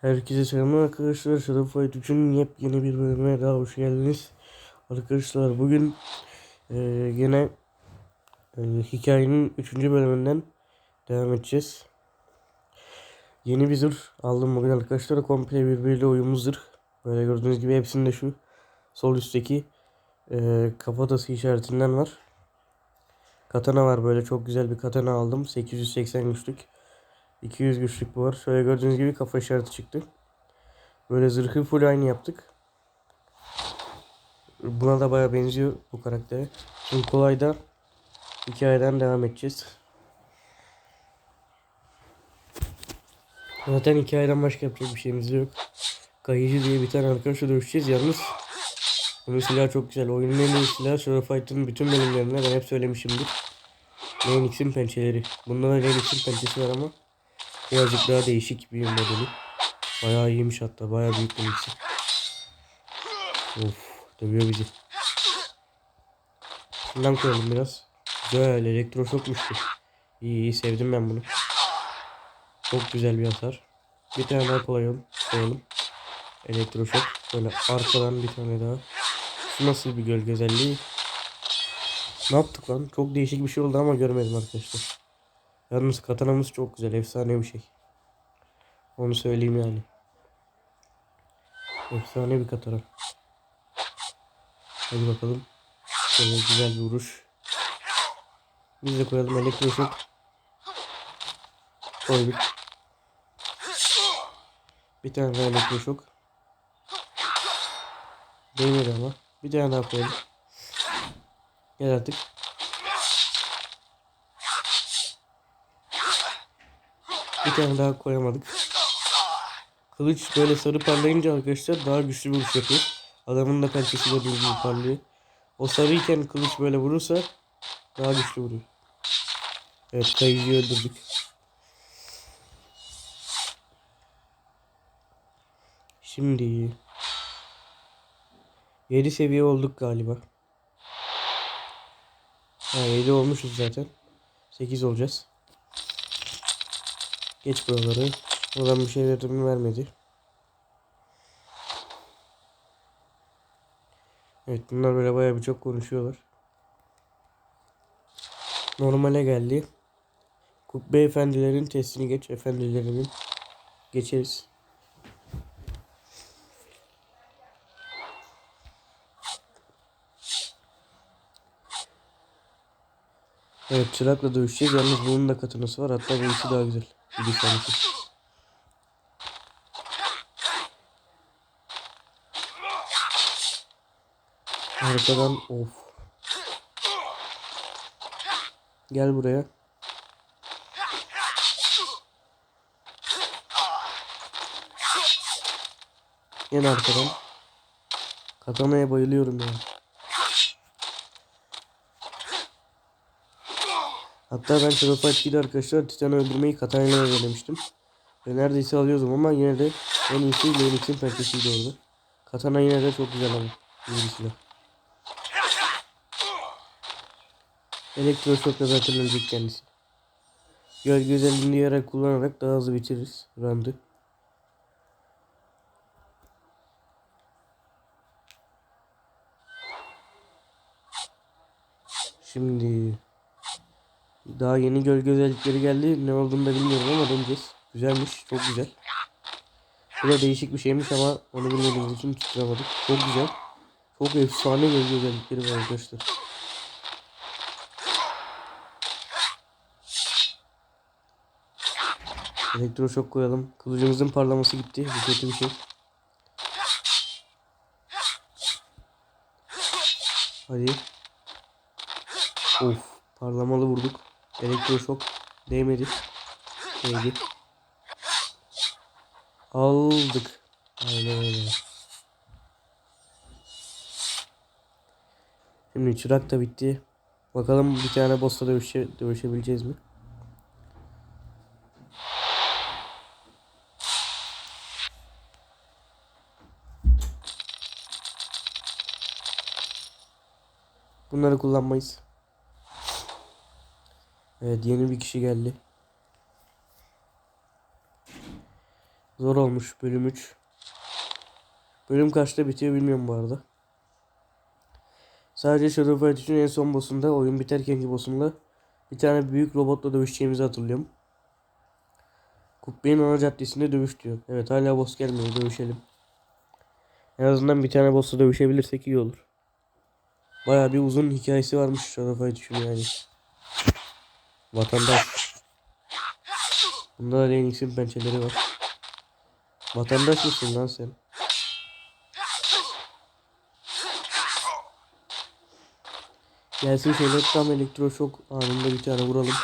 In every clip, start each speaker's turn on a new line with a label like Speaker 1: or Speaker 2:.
Speaker 1: Herkese selamlar arkadaşlar. Shadow Fight 3'ün yepyeni bir bölümüne daha hoş geldiniz. Arkadaşlar bugün e, yine e, hikayenin 3. bölümünden devam edeceğiz. Yeni bir zırh aldım bugün arkadaşlar. Komple birbiriyle uyumlu zırh. Böyle gördüğünüz gibi hepsinde şu sol üstteki e, kafatası işaretinden var. Katana var böyle çok güzel bir katana aldım. 880 güçlük. 200 güçlük var. Şöyle gördüğünüz gibi kafa işareti çıktı. Böyle zırhı full aynı yaptık. Buna da baya benziyor bu karaktere. Şimdi kolayda hikayeden devam edeceğiz. Zaten hikayeden başka yapacak bir şeyimiz yok. Kayıcı diye bir tane arkadaşla dövüşeceğiz. Yalnız bunun silahı çok güzel. Oyunun en iyi silahı Shadow Fight'ın bütün bölümlerinde ben hep söylemişimdir. Lennox'in pençeleri. Bunda da Lennox'in pençesi var ama birazcık daha değişik bir modeli. Bayağı iyiymiş hatta. Bayağı büyük bir ikisi. Of dövüyor bizi. Şundan koyalım biraz. Güzel elektroşokmuştu. İyi iyi sevdim ben bunu. Çok güzel bir hasar. Bir tane daha koyalım. koyalım. Elektroşok. Böyle arkadan bir tane daha. Şu nasıl bir gölge özelliği? Ne yaptık lan? Çok değişik bir şey oldu ama görmedim arkadaşlar. Yalnız katanamız çok güzel. Efsane bir şey. Onu söyleyeyim yani. Efsane bir katana. Hadi bakalım. Şöyle güzel bir vuruş. Biz de koyalım elektroşok. Koyduk. Bir tane daha elektroşok. Değmedi ama. Bir tane daha koyalım. Gel artık. Bir tane daha koyamadık. Kılıç böyle sarı parlayınca arkadaşlar daha güçlü bir vuruş yapıyor. Adamın da pençesi gördüğünüz gibi parlıyor. O sarıyken kılıç böyle vurursa daha güçlü vuruyor. Evet kayıcıyı öldürdük. Şimdi 7 seviye olduk galiba. Ha 7 olmuşuz zaten. 8 olacağız. Geç buraları. Oradan bir şey verdi mi vermedi. Evet bunlar böyle bayağı bir çok konuşuyorlar. Normale geldi. Kubbe efendilerin testini geç. Efendilerinin. Geçeriz. Evet çırakla dövüşeceğiz. Yalnız bunun da katınası var. Hatta bununki daha güzel. Bir tanesi. Arkadan of. Gel buraya. Gel arkadan. Katana'ya bayılıyorum ya. Hatta ben Shadow Fight 2'de arkadaşlar Titan'ı öldürmeyi Katana'yla öğrenmiştim. Ve neredeyse alıyordum ama yine de en iyisi Lennox'in pençesiydi orada. Katana yine de çok güzel ama. Silah. Elektroşokla zaten ölecek kendisi. Gölge özelliğini diğer kullanarak daha hızlı bitiririz roundu. Şimdi daha yeni gölge özellikleri geldi. Ne olduğunu da bilmiyorum ama deneyeceğiz. Güzelmiş. Çok güzel. Bu da değişik bir şeymiş ama onu bilmediğimiz için tutturamadık. Çok güzel. Çok efsane gölge özellikleri var arkadaşlar. Elektroşok koyalım. Kılıcımızın parlaması gitti. Bu kötü bir şey. Hadi. Of. Parlamalı vurduk. Elektroşok. Değmedi. Değdi. Aldık. Aynen öyle. Şimdi çırak da bitti. Bakalım bir tane boss'la dövüşe, dövüşebileceğiz mi? Bunları kullanmayız. Evet yeni bir kişi geldi. Zor olmuş bölüm 3. Bölüm kaçta bitiyor bilmiyorum bu arada. Sadece Shadow Fight için en son boss'unda oyun biterkenki boss'unda bir tane büyük robotla dövüşeceğimizi hatırlıyorum. Kubbenin ana caddesinde dövüş diyor. Evet hala boss gelmiyor dövüşelim. En azından bir tane boss'la dövüşebilirsek iyi olur. Baya bir uzun hikayesi varmış Shadow Fight için yani. Vatandaş. Bunda da Lennox'in pençeleri var. Vatandaş mısın lan sen? Gelsin şöyle tam elektroşok anında bir tane vuralım.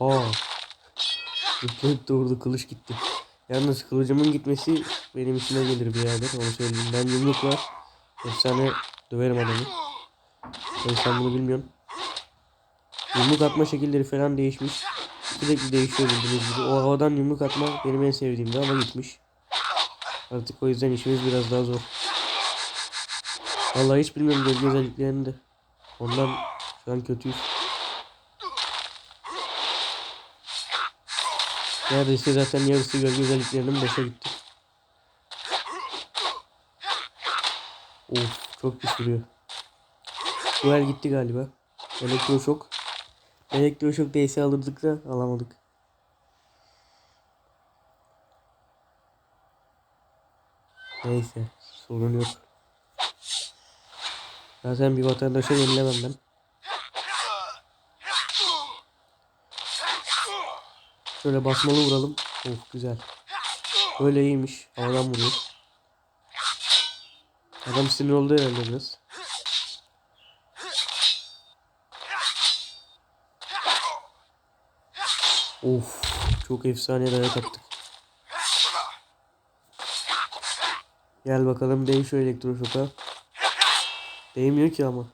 Speaker 1: Oha. Zıplayıp doğurdu kılıç gitti. Yalnız kılıcımın gitmesi benim işime gelir birader onu söyleyeyim. Ben yumruk var. Efsane döverim adamı. Tabii sen bunu bilmiyorsun. Yumruk atma şekilleri falan değişmiş. Sürekli değişiyor bildiğiniz gibi. O havadan yumruk atma benim en sevdiğimdi ama gitmiş. Artık o yüzden işimiz biraz daha zor. Vallahi hiç bilmiyorum gölge özelliklerini de. Ondan şu an kötüyüz. Neredeyse zaten yarısı gölge özelliklerinin boşa gitti. Of çok pis duruyor. Bu el gitti galiba. Elektroşok. Elektroşok DS alırdık da alamadık. Neyse sorun yok. Zaten bir vatandaşa yenilemem ben. Şöyle basmalı vuralım. Of güzel. Böyle iyiymiş. Havadan vuruyor. Adam sinir oldu herhalde biraz. Of çok efsane dayak attık. Gel bakalım değiş şu elektroşoka. Değmiyor ki ama.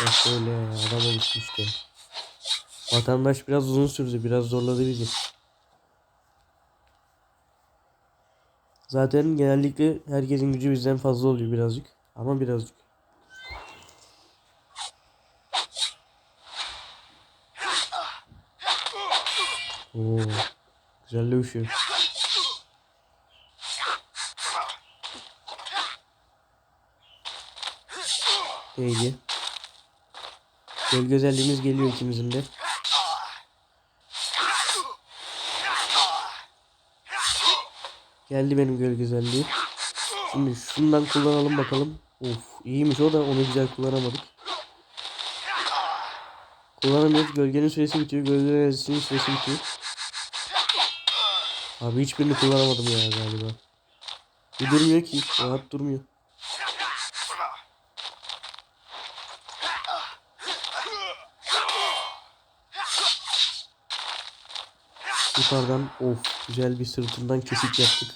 Speaker 1: Ya şöyle adam olmuş işte. Vatandaş biraz uzun sürdü. Biraz zorladı bizi. Zaten genellikle herkesin gücü bizden fazla oluyor birazcık. Ama birazcık. Oo, güzel dövüşüyor. Değdi. Gölge özelliğimiz geliyor ikimizin de. Geldi benim gölge özelliği. Şimdi şundan kullanalım bakalım. Of iyiymiş o da onu güzel kullanamadık. Kullanamıyoruz. Gölgenin süresi bitiyor. Gölge enerjisinin süresi bitiyor. Abi hiçbirini kullanamadım ya galiba. Bir durmuyor ki. Rahat durmuyor. Yukarıdan of güzel bir sırtından kesik yaptık.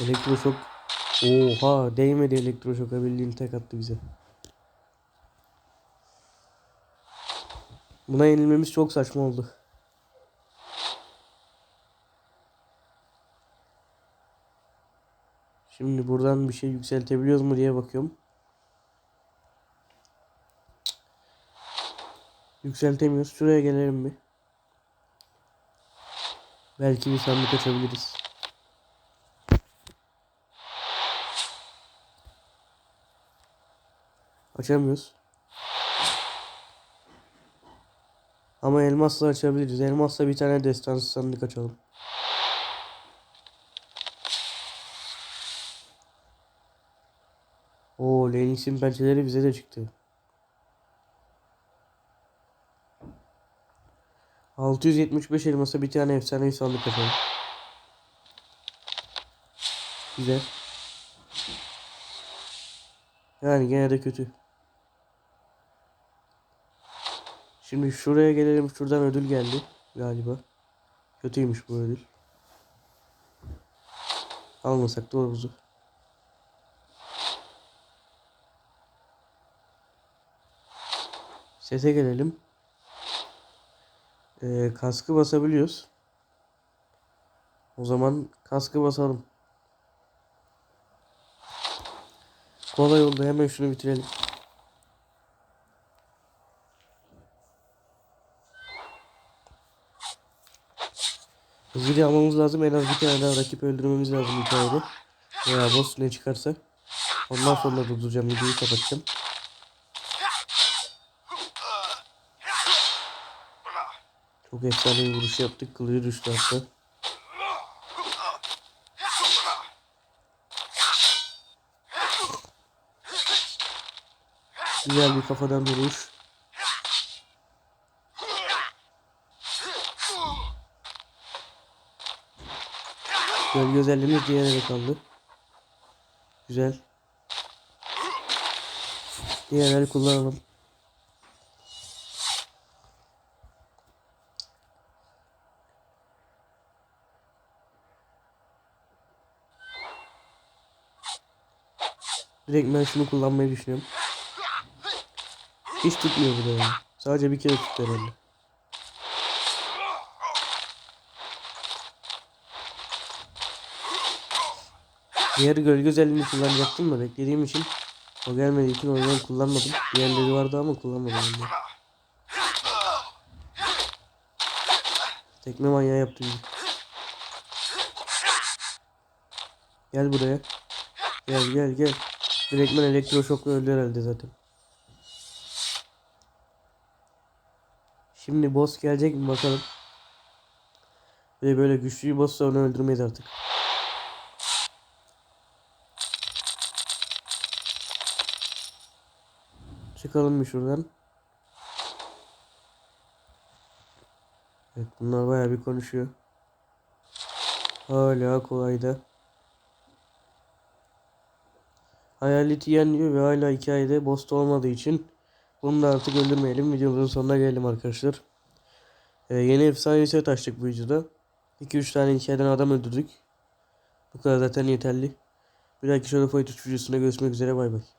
Speaker 1: Elektroşok. Oha değmedi elektroşoka bildiğin tek attı bize. Buna yenilmemiz çok saçma oldu. Şimdi buradan bir şey yükseltebiliyoruz mu diye bakıyorum. Yükseltemiyoruz. Şuraya gelelim bir. Belki bir sandık açabiliriz. Açamıyoruz. Ama elmasla açabiliriz. Elmasla bir tane destansı sandık açalım. Oo, Lenix'in pençeleri bize de çıktı. 675 elmasa bir tane efsanevi sandık açalım. Güzel. Yani gene de kötü. Şimdi şuraya gelelim. Şuradan ödül geldi galiba. Kötüymüş bu ödül. Almasak da olur. Sese gelelim. Ee, kaskı basabiliyoruz. O zaman kaskı basalım. Kolay oldu. Hemen şunu bitirelim. Hızlıca almamız lazım. En az bir tane daha rakip öldürmemiz lazım hikayede. Veya boss ne çıkarsa. Ondan sonra durduracağım. Videoyu kapatacağım. Çok efsane bir vuruş yaptık. Kılıcı düştü hatta. Güzel bir kafadan vuruş. Gölge özelliğimiz diğer ele kaldı. Güzel. Diğer eli kullanalım. Direkt ben şunu kullanmayı düşünüyorum. Hiç tutmuyor bu da yani. Sadece bir kere tuttu herhalde. Diğer gölge özelliğini kullanacaktım da beklediğim için o gelmediği için o yüzden kullanmadım. Diğerleri vardı ama kullanmadım onları. Tekme manyağı yaptı bizi. Gel buraya. Gel gel gel. Direktmen elektroşokla öldü herhalde zaten. Şimdi boss gelecek mi bakalım. Ve böyle güçlü bir boss'sa onu öldürmeyiz artık. Çıkalım bir şuradan. Evet bunlar bayağı bir konuşuyor. Hala kolayda. Hayaleti yenliyor ve hala hikayede boss'ta olmadığı için bunu da artık öldürmeyelim. Videomuzun sonuna geldim arkadaşlar. Ee, yeni efsane set açtık bu videoda. 2-3 tane hikayeden adam öldürdük. Bu kadar zaten yeterli. Bir dahaki Shadow Fight 3 videosunda görüşmek üzere bay bay.